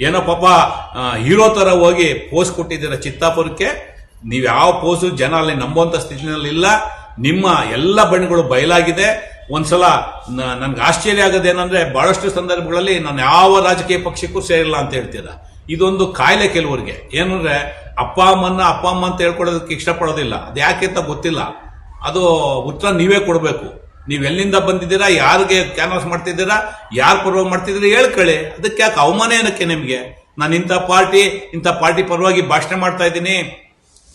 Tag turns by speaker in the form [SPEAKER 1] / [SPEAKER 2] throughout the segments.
[SPEAKER 1] ಏನೋ ಪಾಪ ಹೀರೋ ಥರ ಹೋಗಿ ಪೋಸ್ ಕೊಟ್ಟಿದ್ದೀರ ಚಿತ್ತಾಪುರಕ್ಕೆ? ನೀವು ಯಾವ ಪೋಸು ಜನ ಅಲ್ಲಿ ನಂಬುವಂತ ಸ್ಥಿತಿನಲ್ಲಿಲ್ಲ ನಿಮ್ಮ ಎಲ್ಲ ಬಣ್ಣಗಳು ಬಯಲಾಗಿದೆ. ಒಂದ್ಸಲ ನನ್ಗೆ ಆಶ್ಚರ್ಯ ಏನಂದ್ರೆ ಬಹಳಷ್ಟು ಸಂದರ್ಭಗಳಲ್ಲಿ ನಾನು ಯಾವ ರಾಜಕೀಯ ಪಕ್ಷಕ್ಕೂ ಸೇರಿಲ್ಲ ಅಂತ ಹೇಳ್ತೀರಾ. ಇದೊಂದು ಕಾಯಿಲೆ ಕೆಲವರಿಗೆ. ಏನಂದ್ರೆ ಅಪ್ಪ, ಅಮ್ಮನ್ನ ಅಪ್ಪ, ಅಮ್ಮ ಅಂತ ಹೇಳ್ಕೊಡೋದಕ್ಕೆ ಇಷ್ಟಪಡೋದಿಲ್ಲ. ಅದು ಯಾಕೆ ಅಂತ ಗೊತ್ತಿಲ್ಲ. ಅದು ಉತ್ತರ ನೀವೇ ಕೊಡಬೇಕು. ನೀವು ಎಲ್ಲಿಂದ ಬಂದಿದ್ದೀರಾ? ಯಾರಿಗೆ ಕ್ಯಾನ್ವಾಸ್ ಮಾಡ್ತಿದ್ದೀರಾ? ಯಾರು ಪರವಾಗಿ ಮಾಡ್ತಿದ್ದೀರಾ? ಹೇಳ್ಕೊಳ್ಳಿ ಅದಕ್ಕೆ ಯಾಕೆ ಅವಮಾನ ಏನಕ್ಕೆ ನಿಮಗೆ? ನಾನು ಇಂಥ ಪಾರ್ಟಿ ಇಂಥ ಪಾರ್ಟಿ ಪರವಾಗಿ ಭಾಷಣ ಮಾಡ್ತಾ ಇದ್ದೀನಿ.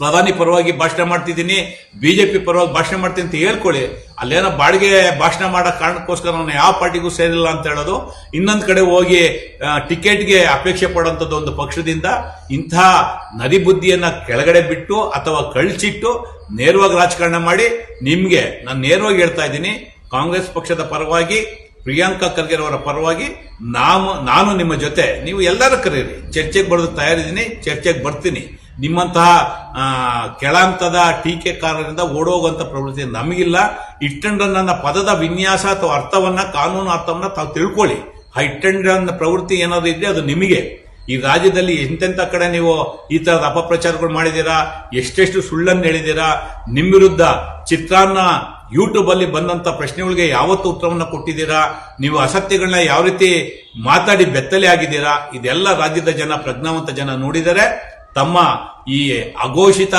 [SPEAKER 1] ಪ್ರಧಾನಿ ಪರವಾಗಿ ಭಾಷಣ ಮಾಡ್ತಿದ್ದೀನಿ, ಬಿಜೆಪಿ ಪರವಾಗಿ ಭಾಷಣ ಮಾಡ್ತೀನಿ ಅಂತ ಹೇಳ್ಕೊಳ್ಳಿ. ಅಲ್ಲೇನೋ ಬಾಡಿಗೆ ಭಾಷಣ ಮಾಡೋ ಕಾರಣಕ್ಕೋಸ್ಕರ ನಾನು ಯಾವ ಪಾರ್ಟಿಗೂ ಸೇರಿಲ್ಲ ಅಂತ ಹೇಳೋದು. ಇನ್ನೊಂದು ಕಡೆ ಹೋಗಿ ಟಿಕೆಟ್ಗೆ ಅಪೇಕ್ಷೆ ಪಡುವಂಥದ್ದು ಒಂದು ಪಕ್ಷದಿಂದ ಇಂಥ ನದಿ ಬುದ್ಧಿಯನ್ನು ಕೆಳಗಡೆ ಬಿಟ್ಟು ಅಥವಾ ಕಳ್ಚಿಟ್ಟು ನೇರವಾಗಿ ರಾಜಕಾರಣ ಮಾಡಿ ನಿಮಗೆ ನಾನು ನೇರವಾಗಿ ಹೇಳ್ತಾ ಇದ್ದೀನಿ, ಕಾಂಗ್ರೆಸ್ ಪಕ್ಷದ ಪರವಾಗಿ, ಪ್ರಿಯಾಂಕಾ ಖರ್ಗೆ ಅವರ ಪರವಾಗಿ ನಾವು ನಾನು ನಿಮ್ಮ ಜೊತೆ. ನೀವು ಎಲ್ಲರೂ ಕರೀರಿ. ಚರ್ಚೆಗೆ ಬರೋದು ತಯಾರಿದ್ದೀನಿ, ಚರ್ಚೆಗೆ ಬರ್ತೀನಿ. ನಿಮ್ಮಂತಹ ಕೆಳಂತದ ಟೀಕೆಕಾರರಿಂದ ಓಡೋಗುವಂಥ ಪ್ರವೃತ್ತಿ ನಮಗಿಲ್ಲ. ಇಟ್ಟಂಡ್ರ ನನ್ನ ಪದದ ವಿನ್ಯಾಸ ಅಥವಾ ಅರ್ಥವನ್ನ, ಕಾನೂನು ಅರ್ಥವನ್ನ ತಾವು ತಿಳ್ಕೊಳ್ಳಿ. ಆ ಇಟ್ಟಂಡ್ರನ್ನ ಪ್ರವೃತ್ತಿ ಏನಾದ್ರು ಇದ್ರೆ ಅದು ನಿಮಗೆ. ಈ ರಾಜ್ಯದಲ್ಲಿ ಎಂತೆಂತ ಕಡೆ ನೀವು ಈ ತರದ ಅಪಪ್ರಚಾರಗಳು ಮಾಡಿದ್ದೀರಾ? ಎಷ್ಟೆಷ್ಟು ಸುಳ್ಳನ್ನು ಹೇಳಿದ್ದೀರಾ? ನಿಮ್ಮ ವಿರುದ್ಧ ಚಿತ್ರಾನ್ನ ಯೂಟ್ಯೂಬ್ ಅಲ್ಲಿ ಬಂದಂತ ಪ್ರಶ್ನೆಗಳಿಗೆ ಯಾವತ್ತು ಉತ್ತರವನ್ನು ಕೊಟ್ಟಿದ್ದೀರಾ? ನೀವು ಅಸತ್ಯಗಳನ್ನ ಯಾವ ರೀತಿ ಮಾತಾಡಿ ಬೆತ್ತಲೆ ಆಗಿದ್ದೀರಾ? ಇದೆಲ್ಲ ರಾಜ್ಯದ ಜನ, ಪ್ರಜ್ಞಾವಂತ ಜನ ನೋಡಿದರೆ ತಮ್ಮ ಈ ಅಘೋಷಿತ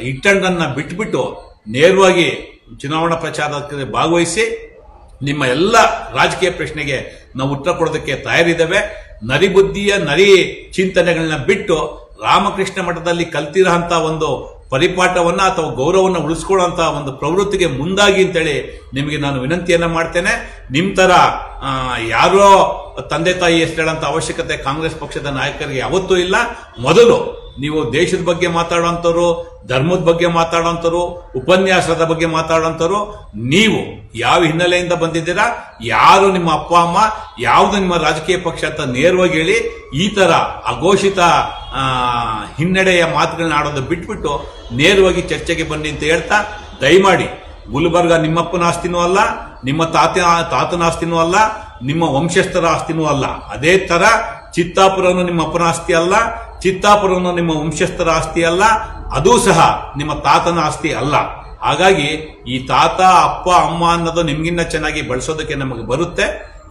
[SPEAKER 1] ಇಟ್ಟಂಡನ್ನು ಬಿಟ್ಟುಬಿಟ್ಟು ನೇರವಾಗಿ ಚುನಾವಣಾ ಪ್ರಚಾರಕ್ಕೆ ಭಾಗವಹಿಸಿ ನಿಮ್ಮ ಎಲ್ಲ ರಾಜಕೀಯ ಪ್ರಶ್ನೆಗೆ ನಾವು ಉತ್ತರ ಕೊಡೋದಕ್ಕೆ ತಯಾರಿದ್ದೇವೆ. ನರಿ ಬುದ್ಧಿಯ ನರಿ ಚಿಂತನೆಗಳನ್ನ ಬಿಟ್ಟು ರಾಮಕೃಷ್ಣ ಮಠದಲ್ಲಿ ಕಲ್ತಿರೋಂಥ ಒಂದು ಪರಿಪಾಠವನ್ನು ಅಥವಾ ಗೌರವವನ್ನು ಉಳಿಸ್ಕೊಳ್ಳೋಂಥ ಒಂದು ಪ್ರವೃತ್ತಿಗೆ ಮುಂದಾಗಿ ಅಂತೇಳಿ ನಿಮಗೆ ನಾನು ವಿನಂತಿಯನ್ನು ಮಾಡ್ತೇನೆ. ನಿಮ್ಮ ಆ, ಯಾರೋ ತಂದೆ ತಾಯಿ ಹೇಳೋಂಥ ಅವಶ್ಯಕತೆ ಕಾಂಗ್ರೆಸ್ ಪಕ್ಷದ ನಾಯಕರಿಗೆ ಯಾವತ್ತೂ ಇಲ್ಲ. ಮೊದಲು ನೀವು ದೇಶದ ಬಗ್ಗೆ ಮಾತಾಡುವಂಥವ್ರು, ಧರ್ಮದ ಬಗ್ಗೆ ಮಾತಾಡುವಂಥವ್ರು, ಉಪನ್ಯಾಸದ ಬಗ್ಗೆ ಮಾತಾಡುವಂಥವ್ರು, ನೀವು ಯಾವ ಹಿನ್ನೆಲೆಯಿಂದ ಬಂದಿದ್ದೀರಾ, ಯಾರು ನಿಮ್ಮ ಅಪ್ಪ, ಅಮ್ಮ, ಯಾವುದು ನಿಮ್ಮ ರಾಜಕೀಯ ಪಕ್ಷ ಅಂತ ನೇರವಾಗಿ ಹೇಳಿ ಈ ಥರ ಅಘೋಷಿತ ಹಿನ್ನಡೆಯ ಮಾತುಗಳನ್ನ ಆಡೋದು ಬಿಟ್ಬಿಟ್ಟು ನೇರವಾಗಿ ಚರ್ಚೆಗೆ ಬನ್ನಿ ಅಂತ ಹೇಳ್ತಾ ದಯಮಾಡಿ ಗುಲ್ಬರ್ಗ ನಿಮ್ಮಪ್ಪನ ಆಸ್ತಿನೂ ಅಲ್ಲ, ನಿಮ್ಮ ತಾತ, ತಾತನ ಆಸ್ತಿನೂ ಅಲ್ಲ, ನಿಮ್ಮ ವಂಶಸ್ಥರ ಆಸ್ತಿನೂ ಅಲ್ಲ. ಅದೇ ತರ ಚಿತ್ತಾಪುರನು ನಿಮ್ಮ ಅಪ್ಪನ ಆಸ್ತಿ ಅಲ್ಲ, ಚಿತ್ತಾಪುರನು ನಿಮ್ಮ ವಂಶಸ್ಥರ ಆಸ್ತಿ ಅಲ್ಲ, ಅದೂ ಸಹ ನಿಮ್ಮ ತಾತನ ಆಸ್ತಿ ಅಲ್ಲ. ಹಾಗಾಗಿ ಈ ತಾತ, ಅಪ್ಪ, ಅಮ್ಮ ಅನ್ನೋದು ನಿಮ್ಗಿನ್ನ ಚೆನ್ನಾಗಿ ಬಳಸೋದಕ್ಕೆ ನಮಗೆ ಬರುತ್ತೆ.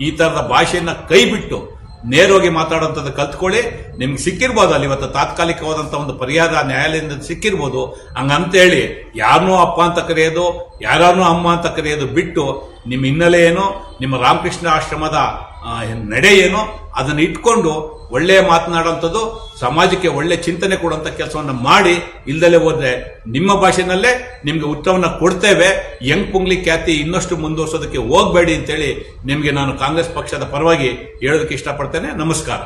[SPEAKER 1] ಈ ತರದ ಭಾಷೆಯನ್ನ ಕೈ ಬಿಟ್ಟು ನೇರವಾಗಿ ಮಾತಾಡುವಂಥದ್ದು ಕಲ್ತ್ಕೊಳ್ಳಿ. ನಿಮ್ಗೆ ಸಿಕ್ಕಿರ್ಬೋದು ಅಲ್ಲಿ ಇವತ್ತು ತಾತ್ಕಾಲಿಕವಾದಂಥ ಒಂದು ಪರಿಹಾರ ನ್ಯಾಯಾಲಯದಿಂದ ಸಿಕ್ಕಿರ್ಬೋದು. ಹಂಗಂತೇಳಿ, ಯಾರನ್ನೂ ಅಪ್ಪ ಅಂತ ಕರೆಯೋದು, ಯಾರನ್ನೂ ಅಮ್ಮ ಅಂತ ಕರೆಯೋದು ಬಿಟ್ಟು ನಿಮ್ಮ ಹಿನ್ನೆಲೆ ಏನು, ನಿಮ್ಮ ರಾಮಕೃಷ್ಣ ಆಶ್ರಮದ ನಡೆ ಏನು, ಅದನ್ನು ಇಟ್ಕೊಂಡು ಒಳ್ಳೆಯ ಮಾತನಾಡುವಂಥದ್ದು, ಸಮಾಜಕ್ಕೆ ಒಳ್ಳೆ ಚಿಂತನೆ ಕೊಡುವಂಥ ಕೆಲಸವನ್ನು ಮಾಡಿ, ಇಲ್ದಲೇ ಹೋದರೆ ನಿಮ್ಮ ಭಾಷೆನಲ್ಲೇ ನಿಮಗೆ ಉತ್ತರವನ್ನು ಕೊಡ್ತೇವೆ. ಯಂಗ್ ಪುಂಗ್ಲಿ ಖ್ಯಾತಿ ಇನ್ನಷ್ಟು ಮುಂದುವರ್ಸೋದಕ್ಕೆ ಹೋಗಬೇಡಿ ಅಂತೇಳಿ ನಿಮಗೆ ನಾನು ಕಾಂಗ್ರೆಸ್ ಪಕ್ಷದ ಪರವಾಗಿ ಹೇಳೋದಕ್ಕೆ ಇಷ್ಟಪಡ್ತೇನೆ. ನಮಸ್ಕಾರ.